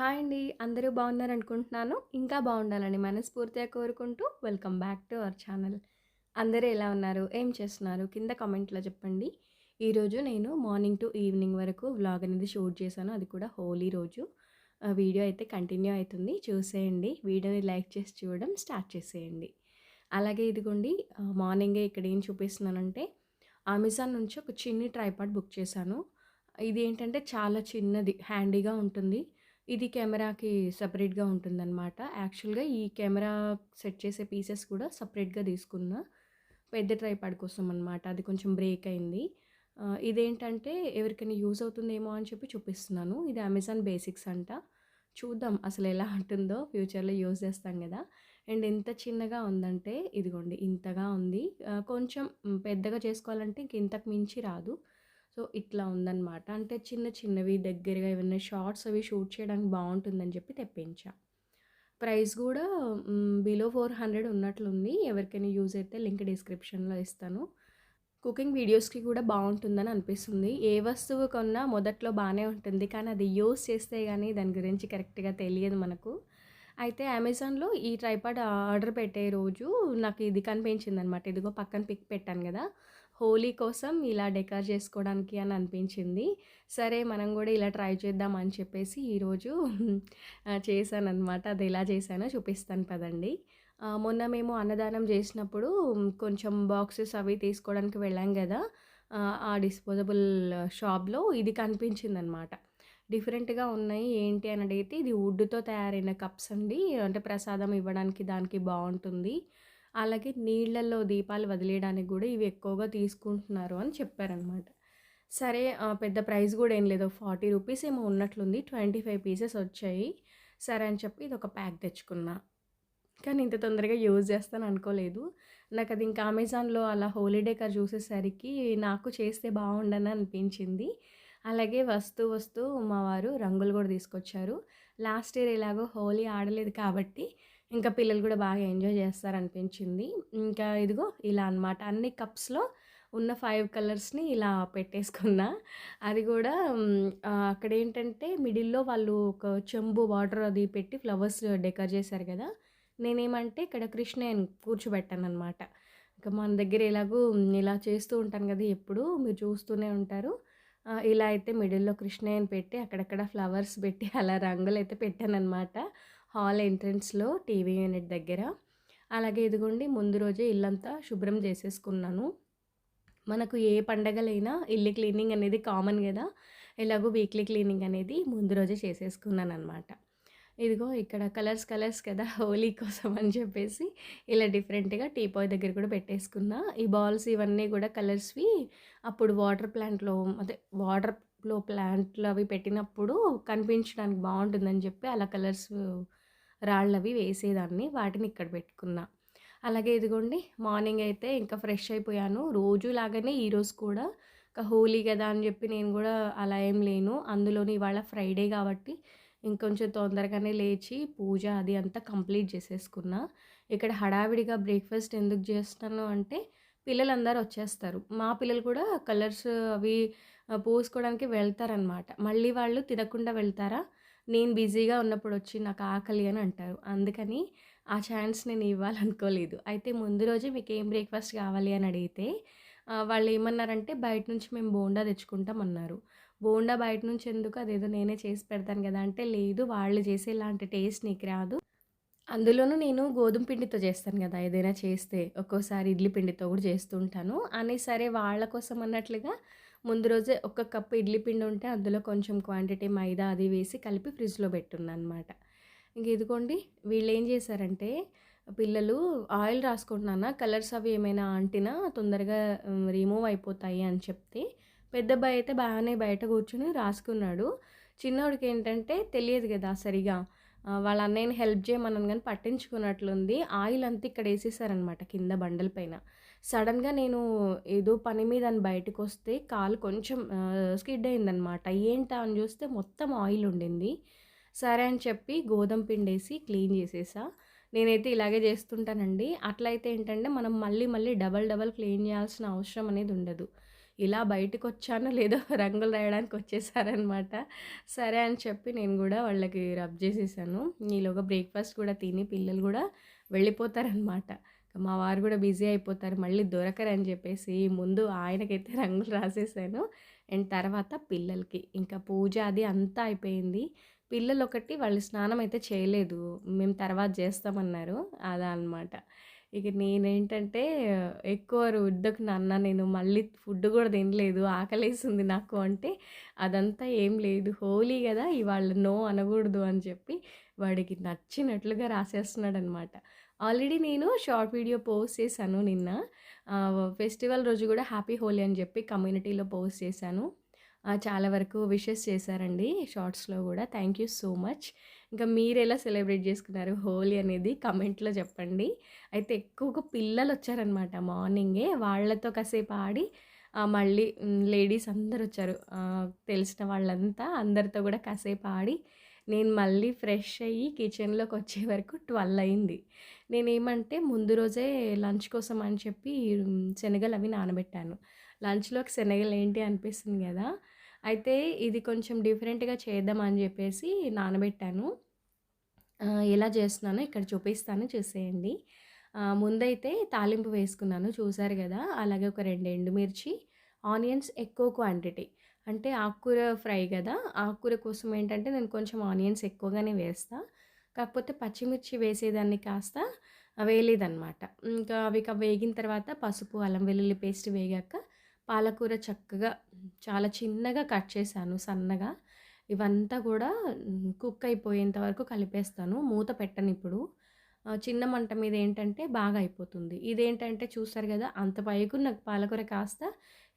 Hi అండి. అందరూ బాగున్నారు అనుకుంటున్నాను ఇంకా బాగుండాలని మనస్ఫూర్తిగా కోరుకుంటూ welcome back to our channel. అందరూ ఎలా ఉన్నారు? ఏం చేస్తున్నారు? కింద కామెంట్లో చెప్పండి. ఈరోజు నేను మార్నింగ్ టు ఈవినింగ్ వరకు వ్లాగ్ అనేది షూట్ చేశాను. అది కూడా హోలీ రోజు. వీడియో అయితే కంటిన్యూ అవుతుంది. చూసేయండి. వీడియోని లైక్ చేసి చూడడం స్టార్ట్ చేసేయండి. అలాగే ఇదిగోండి మార్నింగే ఇక్కడ ఏం చూపిస్తున్నానంటే అమెజాన్ నుంచి ఒక చిన్ని ట్రైపాడ్ బుక్ చేశాను. ఇది ఏంటంటే చాలా చిన్నది హ్యాండీగా ఉంటుంది. ఇది కెమెరాకి సపరేట్గా ఉంటుందన్నమాట. యాక్చువల్గా ఈ కెమెరా సెట్ చేసే పీసెస్ కూడా సపరేట్గా తీసుకున్నా పెద్ద ట్రైపాడ్ కోసం అనమాట అది కొంచెం బ్రేక్ అయింది. ఇదేంటంటే ఎవరికైనా యూజ్ అవుతుందేమో అని చెప్పి చూపిస్తున్నాను. ఇది అమెజాన్ బేసిక్స్ అంట. చూద్దాం అసలు ఎలా ఉంటుందో ఫ్యూచర్లో యూజ్ చేస్తాం కదా. అండ్ ఎంత చిన్నగా ఉందంటే ఇదిగోండి ఇంతగా ఉంది. కొంచెం పెద్దగా చేసుకోవాలంటే ఇంక ఇంతకు మించి రాదు. సో ఇట్లా ఉందన్నమాట. అంటే చిన్న చిన్నవి దగ్గరగా ఏమైనా షార్ట్స్ అవి షూట్ చేయడానికి బాగుంటుందని చెప్పి తెప్పించా. ప్రైస్ కూడా బిలో ఫోర్ హండ్రెడ్ ఉన్నట్లుంది. ఎవరికైనా యూజ్ అయితే లింక్ డిస్క్రిప్షన్లో ఇస్తాను. కుకింగ్ వీడియోస్కి కూడా బాగుంటుందని అనిపిస్తుంది. ఏ వస్తువు కొన్నా మొదట్లో బాగానే ఉంటుంది. కానీ అది యూస్ చేస్తే కానీ దాని గురించి కరెక్ట్గా తెలియదు మనకు. అయితే అమెజాన్లో ఈ ట్రైపాడ్ ఆర్డర్ పెట్టే రోజు నాకు ఇది కనిపించింది అనమాట ఇదిగో పక్కన పిక్ పెట్టాను కదా. హోలీ కోసం ఇలా డెకర్ చేసుకోవడానికి అని అనిపించింది. సరే మనం కూడా ఇలా ట్రై చేద్దాం అని చెప్పేసి ఈరోజు చేశానమాట అది ఎలా చేశానో చూపిస్తాను పదండి. మొన్న మేము అన్నదానం చేసినప్పుడు కొంచెం బాక్సెస్ అవి తీసుకోవడానికి వెళ్ళాం కదా ఆ, డిస్పోజబుల్ షాప్లో ఇది కనిపించింది అనమాట డిఫరెంట్గా ఉన్నాయి ఏంటి అని అడిగితే ఇది వుడ్తో తయారైన కప్స్ అండి. అంటే ప్రసాదం ఇవ్వడానికి దానికి బాగుంటుంది. అలాగే నీళ్ళలో దీపాలు వదిలేయడానికి కూడా ఇవి ఎక్కువగా తీసుకుంటున్నారు అని చెప్పారనమాట. సరే పెద్ద ప్రైస్ కూడా ఏం లేదు. ఫార్టీ రూపీస్ ఏమో ఉన్నట్లుంది. ట్వంటీ ఫైవ్ పీసెస్ వచ్చాయి. సరే అని చెప్పి ఇది ఒక ప్యాక్ తెచ్చుకున్నా. కానీ ఇంత తొందరగా యూజ్ చేస్తాను అనుకోలేదు. నాకు అది ఇంకా అమెజాన్లో అలా హోలీడే కార్ చూసేసరికి నాకు చేస్తే బాగుండని అనిపించింది. అలాగే వస్తూ వస్తూ మా వారు రంగులు కూడా తీసుకొచ్చారు. లాస్ట్ ఇయర్ ఎలాగో హోలీ ఆడలేదు కాబట్టి ఇంకా పిల్లలు కూడా బాగా ఎంజాయ్ చేస్తారనిపించింది. ఇంకా ఇదిగో ఇలా అన్నమాట. అన్ని కప్స్లో ఉన్న ఫైవ్ కలర్స్ని ఇలా పెట్టేసుకున్నా. అది కూడా అక్కడ ఏంటంటే మిడిల్లో వాళ్ళు ఒక చెంబు వాటర్ అది పెట్టి ఫ్లవర్స్ డెకర్ చేశారు కదా. నేనేమంటే ఇక్కడ కృష్ణయ్యని కూర్చోబెట్టాను అనమాట ఇంకా మన దగ్గర ఎలాగో ఇలా చేస్తూ ఉంటాను కదా ఎప్పుడు మీరు చూస్తూనే ఉంటారు. ఇలా అయితే మిడిల్లో కృష్ణయ్యని పెట్టి అక్కడక్కడ ఫ్లవర్స్ పెట్టి అలా రంగులు అయితే పెట్టాను అనమాట హాల్ ఎంట్రన్స్లో టీవీ యూనిట్ దగ్గర. అలాగే ఇదిగోండి ముందు రోజే ఇల్లంతా శుభ్రం చేసేసుకున్నాను. మనకు ఏ పండగలైనా ఇల్లు క్లీనింగ్ అనేది కామన్ కదా. ఎలాగో వీక్లీ క్లీనింగ్ అనేది ముందు రోజే చేసేసుకున్నాను అనమాట ఇదిగో ఇక్కడ కలర్స్ కలర్స్ కదా హోలీ కోసం అని చెప్పేసి ఇలా డిఫరెంట్గా టీపాయ్ దగ్గర కూడా పెట్టేసుకున్నా. ఈ బాల్స్ ఇవన్నీ కూడా కలర్స్వి అప్పుడు వాటర్ ప్లాంట్లో అదే వాటర్లో ప్లాంట్లు అవి పెట్టినప్పుడు కనిపించడానికి బాగుంటుందని చెప్పి అలా కలర్స్ రాళ్ళు అవి వేసేదాన్ని వాటిని ఇక్కడ పెట్టుకున్నా. అలాగే ఇదిగోండి మార్నింగ్ అయితే ఇంకా ఫ్రెష్ అయిపోయాను. రోజు లాగానే ఈరోజు కూడా ఇంకా హోలీ కదా అని చెప్పి నేను కూడా అలా ఏం లేను. అందులోని ఇవాళ ఫ్రైడే కాబట్టి ఇంకొంచెం తొందరగానే లేచి పూజ అది అంతా కంప్లీట్ చేసేసుకున్నా. ఇక్కడ హడావిడిగా బ్రేక్ఫాస్ట్ ఎందుకు చేస్తాను అంటే పిల్లలందరూ వచ్చేస్తారు. మా పిల్లలు కూడా కలర్స్ అవి పోసుకోవడానికి వెళ్తారనమాట మళ్ళీ వాళ్ళు తినకుండా వెళ్తారా? నేను బిజీగా ఉన్నప్పుడు వచ్చి నాకు ఆకలి అని అంటారు. అందుకని ఆ ఛాన్స్ నేను ఇవ్వాలనుకోలేదు. అయితే ముందు రోజే మీకు ఏం బ్రేక్ఫాస్ట్ కావాలి అని అడిగితే వాళ్ళు ఏమన్నారంటే బయట నుంచి మేము బోండా తెచ్చుకుంటాం అన్నారు. బోండా బయట నుంచి ఎందుకు? అదేదో నేనే చేసి పెడతాను కదా అంటే లేదు వాళ్ళు చేసే ఇలాంటి టేస్ట్ నీకు రాదు. అందులోనూ నేను గోధుమ పిండితో చేస్తాను కదా ఏదైనా చేస్తే ఒక్కోసారి ఇడ్లీ పిండితో కూడా చేస్తుంటాను అని సరే వాళ్ళ కోసం అన్నట్లుగా ముందు రోజే ఒక కప్పు ఇడ్లీ పిండి ఉంటే అందులో కొంచెం క్వాంటిటీ మైదా అది వేసి కలిపి ఫ్రిడ్జ్లో పెట్టున్నాను అనమాట ఇంక ఇదిగోండి వీళ్ళు ఏం చేశారంటే పిల్లలు ఆయిల్ రాసుకుంటున్నానా కలర్స్ అవి ఏమైనా అంటినా తొందరగా రిమూవ్ అయిపోతాయి అని చెప్తే పెద్ద అబ్బాయి అయితే బాగానే బయట కూర్చుని రాసుకున్నాడు. చిన్నోడికి ఏంటంటే తెలియదు కదా సరిగా. వాళ్ళ అన్నయ్యని హెల్ప్ చేయమన్నాను కానీ పట్టించుకున్నట్లుంది. ఆయిల్ అంతా ఇక్కడ వేసేసారనమాట కింద బండల పైన. సడన్గా నేను ఏదో పని మీద అని బయటకు వస్తే కాలు కొంచెం స్కిడ్ అయిందనమాట ఏంటా అని చూస్తే మొత్తం ఆయిల్ ఉండింది. సరే అని చెప్పి గోధుమ పిండి వేసి క్లీన్ చేసేసా. నేనైతే ఇలాగే చేస్తుంటానండి. అట్లయితే ఏంటంటే మనం మళ్ళీ మళ్ళీ డబల్ డబల్ క్లీన్ చేయాల్సిన అవసరం అనేది ఉండదు. ఇలా బయటకొచ్చానో లేదో రంగులు రాయడానికి వచ్చేసారనమాట. సరే అని చెప్పి నేను కూడా వాళ్ళకి రబ్ చేసేసాను. నీలోగా బ్రేక్‌ఫాస్ట్ కూడా తిని పిల్లలు కూడా వెళ్ళిపోతారనమాట. మా వారు కూడా బిజీ అయిపోతారు. మళ్ళీ దొరకరని చెప్పేసి ముందు ఆయనకైతే రంగులు రాసేసాను. అండ్ తర్వాత పిల్లలకి. ఇంకా పూజ అది అంతా అయిపోయింది. పిల్లలు ఒకటి వాళ్ళు స్నానం అయితే చేయలేదు. మేము తర్వాత చేస్తామన్నారు అలా అనమాట. ఇక నేనేంటంటే ఎక్కువ రుద్దకు నాన్న నేను మళ్ళీ ఫుడ్ కూడా తినలేదు. ఆకలేసింది నాకు అంటే, అదంతా ఏం లేదు. హోలీ కదా ఇవాళ నో అనకూడదు అని చెప్పి వాడికి నచ్చినట్లుగా రాసేస్తున్నాడనమాట. ఆల్రెడీ నేను షార్ట్ వీడియో పోస్ట్ చేశాను నిన్న. ఫెస్టివల్ రోజు కూడా హ్యాపీ హోలీ అని చెప్పి కమ్యూనిటీలో పోస్ట్ చేశాను. చాలా వరకు విషెస్ చేశారండి షార్ట్స్‌లో కూడా థ్యాంక్ యూ సో మచ్. ఇంకా మీరెలా సెలబ్రేట్ చేసుకున్నారు హోలీ అనేది కమెంట్‌లో చెప్పండి. అయితే ఎక్కువగా పిల్లలు వచ్చారనమాట మార్నింగే. వాళ్ళతో కాసేపు ఆడి మళ్ళీ లేడీస్ అందరు వచ్చారు తెలిసిన వాళ్ళంతా అందరితో కూడా కాసేపు ఆడి, నేను మళ్ళీ ఫ్రెష్ అయ్యి కిచెన్‌లోకొచ్చే వరకు 12 అయింది. నేనేమంటే ముందు రోజే లంచ్ కోసం అని చెప్పి శనగలు అవి నానబెట్టాను. లంచ్‌లోకి ఏంటి అనిపిస్తుంది కదా అయితే ఇది కొంచెం డిఫరెంట్‌గా చేద్దాం అని చెప్పేసి నానబెట్టాను. ఎలా చేస్తున్నానో ఇక్కడ చూపిస్తాను చూసేయండి. ముందైతే తాలింపు వేసుకున్నాను చూసారు కదా అలాగే ఒక రెండు ఎండుమిర్చి, ఆనియన్స్ ఎక్కువ క్వాంటిటీ. అంటే ఆకుకూర ఫ్రై కదా ఆకుకూర కోసం ఏంటంటే నేను కొంచెం ఆనియన్స్ ఎక్కువగానే వేస్తాను కాకపోతే పచ్చిమిర్చి వేసేదాన్ని కాస్త వేయలేదన్నమాట ఇంకా అవి వేగిన తర్వాత పసుపు, అల్లం వెల్లుల్లి పేస్ట్ వేగాక పాలకూర చక్కగా చాలా చిన్నగా కట్ చేశాను సన్నగా. ఇవంతా కూడా కుక్ అయిపోయేంత వరకు కలిపేస్తాను. మూత పెట్టను ఇప్పుడు చిన్న మంట మీద ఏంటంటే బాగా అయిపోతుంది. ఇదేంటంటే చూస్తారు కదా అంత పైకు నాకు పాలకూర కాస్త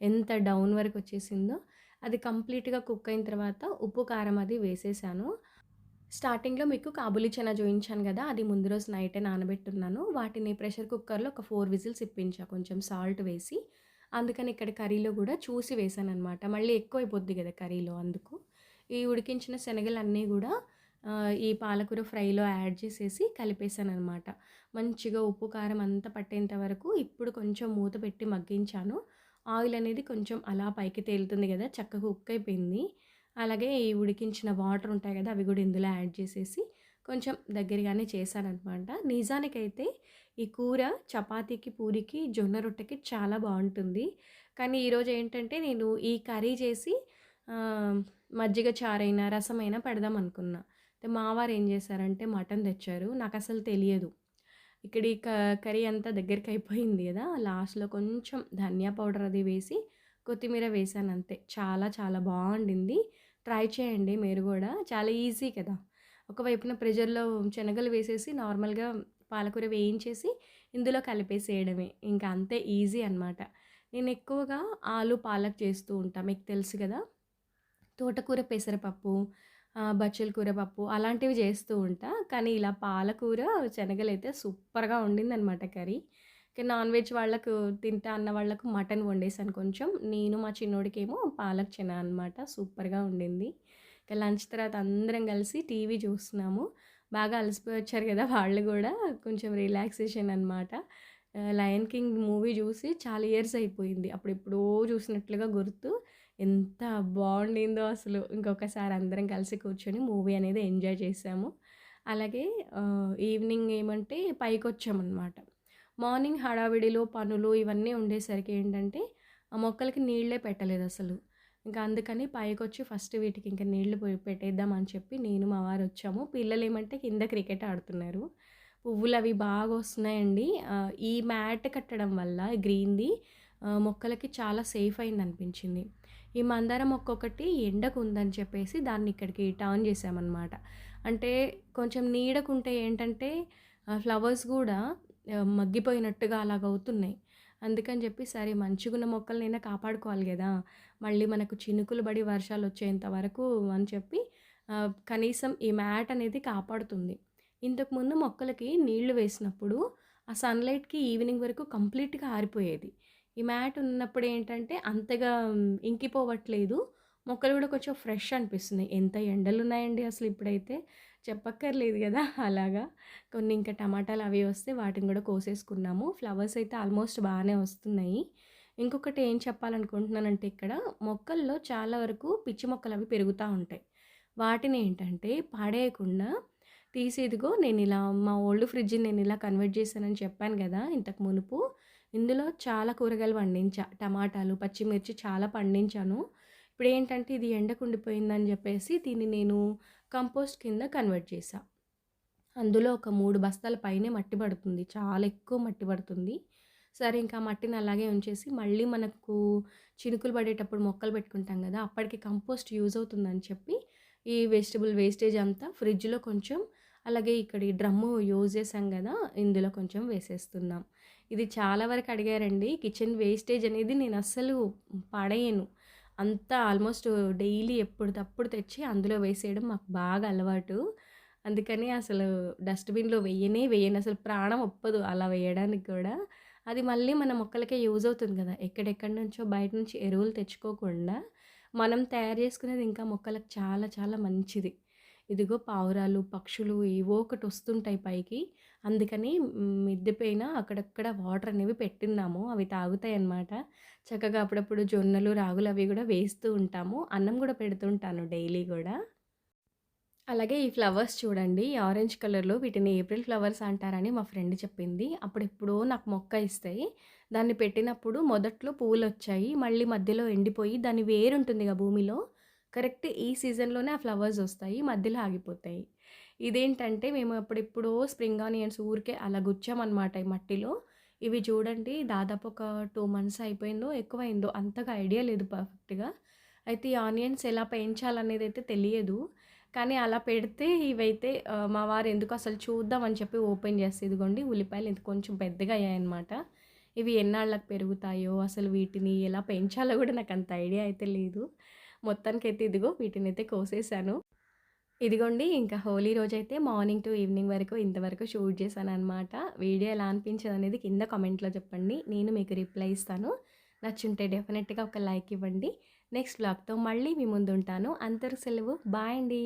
ఎంత డౌన్ వరకు వచ్చేసిందో. అది కంప్లీట్‌గా కుక్ అయిన తర్వాత ఉప్పు, కారం అది వేసేసాను. స్టార్టింగ్‌లో మీకు కాబులి చనా చూయించాను కదా అది ముందు రోజు నైటే నానబెట్టున్నాను. వాటిని ప్రెషర్ కుక్కర్‌లో ఒక ఫోర్ విజిల్స్ ఇప్పించా కొంచెం సాల్ట్ వేసి. అందుకని ఇక్కడ కర్రీలో కూడా చూసి వేశాననమాట. మళ్ళీ ఎక్కువైపోద్ది కదా కర్రీలో అందుకు. ఈ ఉడికించిన శనగలన్నీ కూడా ఈ పాలకూర ఫ్రైలో యాడ్ చేసేసి కలిపేసాననమాట. మంచిగా ఉప్పు, కారం అంతా పట్టేంత వరకు ఇప్పుడు కొంచెం మూత పెట్టి మగ్గించాను. ఆయిల్ అనేది కొంచెం అలా పైకి తేలుతుంది కదా చక్కగా కుక్ అయిపోయింది. అలాగే ఈ ఉడికించిన వాటర్ ఉంటాయి కదా అవి కూడా ఇందులో యాడ్ చేసేసి కొంచెం దగ్గరగానే చేశానమాట నిజానికైతే ఈ కూర చపాతీకి, పూరికి, జొన్న రొట్టెకి చాలా బాగుంటుంది కానీ ఈరోజు ఏంటంటే నేను ఈ కర్రీ చేసి మజ్జిగ చారైనా, రసమైనా పెడదాం అనుకున్నా. అయితే ఏం చేశారంటే మటన్ తెచ్చారు. నాకు అసలు తెలియదు. ఇక్కడ ఈ క కర్రీ అంతా దగ్గరికి అయిపోయింది కదా లాస్ట్‌లో కొంచెం ధనియా పౌడర్ అది వేసి, కొత్తిమీర వేసాను అంతే చాలా చాలా బాగుండింది ట్రై చేయండి మీరు కూడా చాలా ఈజీ కదా! ఒకవైపున ప్రెషర్‌లో శనగలు వేసేసి నార్మల్‌గా పాలకూర వేయించేసి ఇందులో కలిపేసేయడమే. ఇంకా అంతే ఈజీ అనమాట. నేను ఎక్కువగా ఆలు, పాలక్ చేస్తూ ఉంటాను మీకు తెలుసు కదా తోటకూర పెసరపప్పు, బచ్చల కూర పప్పు అలాంటివి చేస్తూ ఉంటా. కానీ ఇలా పాలకూర, శనగలు అయితే సూపర్‌గా వండిందనమాట కర్రీ. నాన్ వెజ్ వాళ్ళకు తింటా అన్న వాళ్ళకు మటన్ వండేసాను కొంచెం. నేను మా చిన్నోడికేమో పాలక్ చిన్న అనమాట. సూపర్‌గా ఉండింది. ఇంకా లంచ్ తర్వాత అందరం కలిసి టీవీ చూస్తున్నాము. బాగా అలసిపోయి వచ్చారు వాళ్ళు కూడా కొంచెం రిలాక్సేషన్ అనమాట. 'లయన్ కింగ్' మూవీ చూసి చాలా ఇయర్స్ అయిపోయింది. అప్పుడు ఎప్పుడో చూసినట్లుగా గుర్తు. ఎంత బాగుండిందో అసలు. ఇంకొకసారి అందరం కలిసి కూర్చొని మూవీ అనేది ఎంజాయ్ చేసాము అలాగే ఈవినింగ్ ఏమంటే పైకొచ్చామనమాట. మార్నింగ్ హడావిడిలో పనులు ఇవన్నీ ఉండేసరికి ఏంటంటే, ఆ మొక్కలకి నీళ్ళే అసలు ఇంకా అందుకని పైకొచ్చి ఫస్ట్ వీటికి ఇంకా నీళ్ళు పోయి పెట్టేద్దాం అని చెప్పి నేను, మా వారు వచ్చాము. పిల్లలేమంటే కింద క్రికెట్ ఆడుతున్నారు. పువ్వులు అవి బాగా వస్తున్నాయండి. ఈ మ్యాట్ కట్టడం వల్ల గ్రీన్‌ది మొక్కలకి చాలా సేఫ్ అయిందనిపించింది. ఈ మందారం మొక్క ఒకటి ఎండకు ఉందని చెప్పేసి దాన్ని ఇక్కడికి టర్న్ చేసామన్నమాట అంటే కొంచెం నీడకుంటే ఏంటంటే ఫ్లవర్స్ కూడా మగ్గిపోయినట్టుగా అలాగవుతున్నాయి. అందుకని చెప్పి సరే మంచిగున్న మొక్కలనైనా కాపాడుకోవాలి కదా మళ్ళీ మనకు చినుకులు పడి వర్షాలొచ్చేంత వరకు అని చెప్పి కనీసం ఈ మ్యాట్ అనేది కాపాడుతుంది. ఇంతకుముందు మొక్కలకి నీళ్ళు వేసినప్పుడు ఆ సన్‌లైట్‌కి ఈవినింగ్ వరకు కంప్లీట్‌గా ఆరిపోయేది. ఈ మ్యాట్ ఉన్నప్పుడు ఏంటంటే అంతగా ఇంకిపోవట్లేదు. మొక్కలు కూడా కొంచెం ఫ్రెష్ అనిపిస్తున్నాయి. ఎంత ఎండలున్నాయండి అసలు ఇప్పుడైతే చెప్పక్కర్లేదు కదా అలాగా. కొన్ని ఇంకా టమాటాలు అవి వస్తే వాటిని కూడా కోసేసుకున్నాము. ఫ్లవర్స్ అయితే ఆల్మోస్ట్ బాగానే వస్తున్నాయి. ఇంకొకటి ఏం చెప్పాలనుకుంటున్నానంటే ఇక్కడ మొక్కల్లో చాలా వరకు పిచ్చి మొక్కలు అవి పెరుగుతూ ఉంటాయి వాటిని ఏంటంటే పాడేయకుండా తీసి ఇదిగో నేను ఇలా మా ఓల్డ్ ఫ్రిడ్జ్ని నేను ఇలా కన్వర్ట్ చేశానని చెప్పాను కదా ఇంతకు మునుపు ఇందులో చాలా కూరగాయలు పండించా టమాటాలు పచ్చిమిర్చి చాలా పండించాను ఇప్పుడు ఏంటంటే ఇది ఎండకుండిపోయిందని చెప్పేసి దీన్ని నేను కంపోస్ట్ కింద కన్వర్ట్ చేసా అందులో ఒక మూడు బస్తాల పైనే మట్టి పడుతుంది. చాలా ఎక్కువ మట్టి పడుతుంది. సరే ఇంకా మట్టిని అలాగే ఉంచేసి మళ్ళీ మనకు చినుకులు పడేటప్పుడు మొక్కలు పెట్టుకుంటాం కదా అప్పటికి కంపోస్ట్ యూజ్ అవుతుందని చెప్పి ఈ వెజిటబుల్ వేస్టేజ్ అంతా ఫ్రిడ్జ్లో కొంచెం అలాగే ఇక్కడ ఈ డ్రమ్ము యూజ్ చేసాం కదా ఇందులో కొంచెం వేసేస్తున్నాం. ఇది చాలా వరకు అడిగారండి. కిచెన్ వేస్టేజ్ అనేది నేను అస్సలు పడేయను అంతా ఆల్మోస్ట్ డైలీ ఎప్పటికప్పుడు తెచ్చి అందులో వేసేయడం మాకు బాగా అలవాటు. అందుకని అసలు డస్ట్బిన్లో వేయనే వెయ్యను అసలు ప్రాణం ఒప్పదు అలా వేయడానికి కూడా. అది మళ్ళీ మన మొక్కలకే యూజ్ అవుతుంది కదా. ఎక్కడెక్కడి నుంచో బయట నుంచి ఎరువులు తెచ్చుకోకుండా మనం తయారు చేసుకునేది ఇంకా మొక్కలకు చాలా చాలా మంచిది. ఇదిగో పావురాలు పక్షులు ఏవో ఒకటి వస్తుంటాయి పైకి. అందుకని మిద్దె పైన అక్కడక్కడ వాటర్ అనేవి పెట్టిన్నాము. అవి తాగుతాయి అన్నమాట చక్కగా అప్పుడప్పుడు జొన్నలు రాగులు అవి కూడా వేస్తూ ఉంటాము. అన్నం కూడా పెడుతుంటాను డైలీ కూడా. అలాగే ఈ ఫ్లవర్స్ చూడండి. ఆరెంజ్ కలర్లో వీటిని ఏప్రిల్ ఫ్లవర్స్ అంటారని మా ఫ్రెండ్ చెప్పింది. అప్పుడు ఎప్పుడో నాకు మొక్క ఇస్తాయి. దాన్ని పెట్టినప్పుడు మొదట్లో పువ్వులు వచ్చాయి మళ్ళీ మధ్యలో ఎండిపోయి దాని వేరుంటుంది కదా భూమిలో. కరెక్ట్ ఈ సీజన్లోనే ఆ ఫ్లవర్స్ వస్తాయి మధ్యలో ఆగిపోతాయి. ఇదేంటంటే మేము అప్పుడెప్పుడో స్ప్రింగ్ ఆనియన్స్ ఊరికే అలా గుచ్చామన్నమాట ఈ మట్టిలో. ఇవి చూడండి దాదాపు ఒక టూ మంత్స్ అయిపోయిందో ఎక్కువైందో అంతగా ఐడియా లేదు పర్ఫెక్ట్గా. అయితే ఈ ఆనియన్స్ ఎలా పెంచాలనేది అయితే తెలియదు. కానీ అలా పెడితే ఇవైతే మా వారు ఎందుకు అసలు చూద్దామని చెప్పి ఓపెన్ చేస్తే ఇదిగోండి ఉల్లిపాయలు ఇది కొంచెం పెద్దగా అయ్యాయన్నమాట. ఇవి ఎన్నాళ్ళకు పెరుగుతాయో అసలు వీటిని ఎలా పెంచాలో కూడా నాకు అంత ఐడియా అయితే లేదు. మొత్తానికైతే ఇదిగో వీటిని అయితే కోసేసాను. ఇదిగోండి ఇంకా హోలీ రోజైతే మార్నింగ్ టు ఈవినింగ్ వరకు ఇంతవరకు షూట్ చేశాను అనమాట వీడియో ఎలా అనిపించింది అనేది కింద కామెంట్లో చెప్పండి. నేను మీకు రిప్లై ఇస్తాను. నచ్చుంటే డెఫినెట్గా ఒక లైక్ ఇవ్వండి. నెక్స్ట్ బ్లాగ్తో మళ్ళీ మీ ముందు ఉంటాను అంతరు సెలవు. బాయ్ అండి.